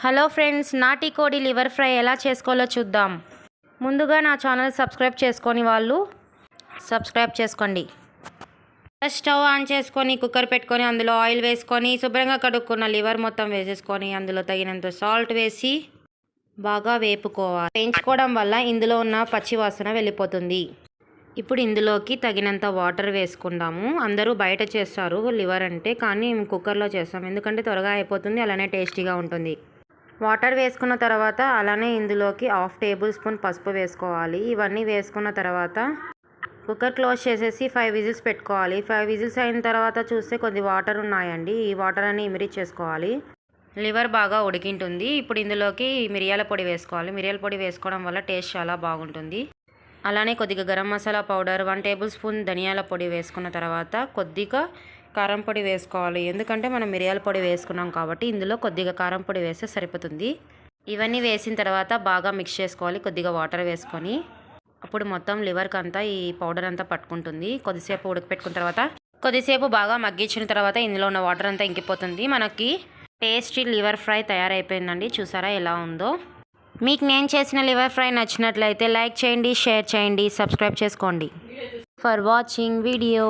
Hello friends నాటి కోడి liver fry ఎలా చేసుకోవాలో చూద్దాం. ముందుగా నా ఛానల్ సబ్స్క్రైబ్ చేసుకొని వాళ్ళు సబ్స్క్రైబ్ చేసుకోండి. ఫస్ట్ స్టవ్ ఆన్ చేసుకొని కుక్కర్ పెట్టుకొని అందులో ఆయిల్ వేసుకొని శుభ్రంగా కడుక్కున్న లివర్ మొత్తం వేసేసుకొని అందులో తగినంత సాల్ట్ వేసి బాగా వేపుకోవాలి. వేయించుకోవడం వల్ల ఇందులో ఉన్న పచ్చి వాసన వెళ్ళిపోతుంది. ఇప్పుడు ఇందులోకి తగినంత వాటర్ వేసుకుందాము. అందరూ బయట చేస్తారు లివర్ అంటే కానీ మేము కుక్కర్లో చేస్తాం. ఎందుకంటే త్వరగా అయిపోతుంది అలానే టేస్టీగా ఉంటుంది. వాటర్ వేసుకున్న తర్వాత అలానే ఇందులోకి హాఫ్ టేబుల్ స్పూన్ పసుపు వేసుకోవాలి. ఇవన్నీ వేసుకున్న తర్వాత కుక్కర్ క్లోజ్ చేసేసి ఫైవ్ విజిల్స్ పెట్టుకోవాలి. ఫైవ్ విజిల్స్ అయిన తర్వాత చూస్తే కొద్ది వాటర్ ఉన్నాయండి. ఈ వాటర్ అన్ని ఇమిరి చేసుకోవాలి. లివర్ బాగా ఉడికింటుంది. ఇప్పుడు ఇందులోకి మిరియాల పొడి వేసుకోవాలి. మిరియాల పొడి వేసుకోవడం వల్ల టేస్ట్ చాలా బాగుంటుంది. అలానే కొద్దిగా garam masala powder one tablespoon ధనియాల పొడి వేసుకున్న తర్వాత కొద్దిగా కారం పొడి వేసుకోవాలి. ఎందుకంటే మనం మిరియాల పొడి వేసుకున్నాం కాబట్టి ఇందులో కొద్దిగా కారం పొడి వేస్తే సరిపోతుంది. ఇవన్నీ వేసిన తర్వాత బాగా మిక్స్ చేసుకోవాలి కొద్దిగా వాటర్ వేసుకొని. అప్పుడు మొత్తం లివర్కి అంతా ఈ పౌడర్ అంతా పట్టుకుంటుంది. కొద్దిసేపు ఉడకపెట్టుకున్న తర్వాత కొద్దిసేపు బాగా మగ్గించిన తర్వాత ఇందులో ఉన్న వాటర్ అంతా ఇంకిపోతుంది. మనకి టేస్టీ లివర్ ఫ్రై తయారైపోయిందండి. చూసారా ఎలా ఉందో? మీకు నేను చేసిన లివర్ ఫ్రై నచ్చినట్లయితే లైక్ చేయండి షేర్ చేయండి సబ్స్క్రైబ్ చేసుకోండి. For watching video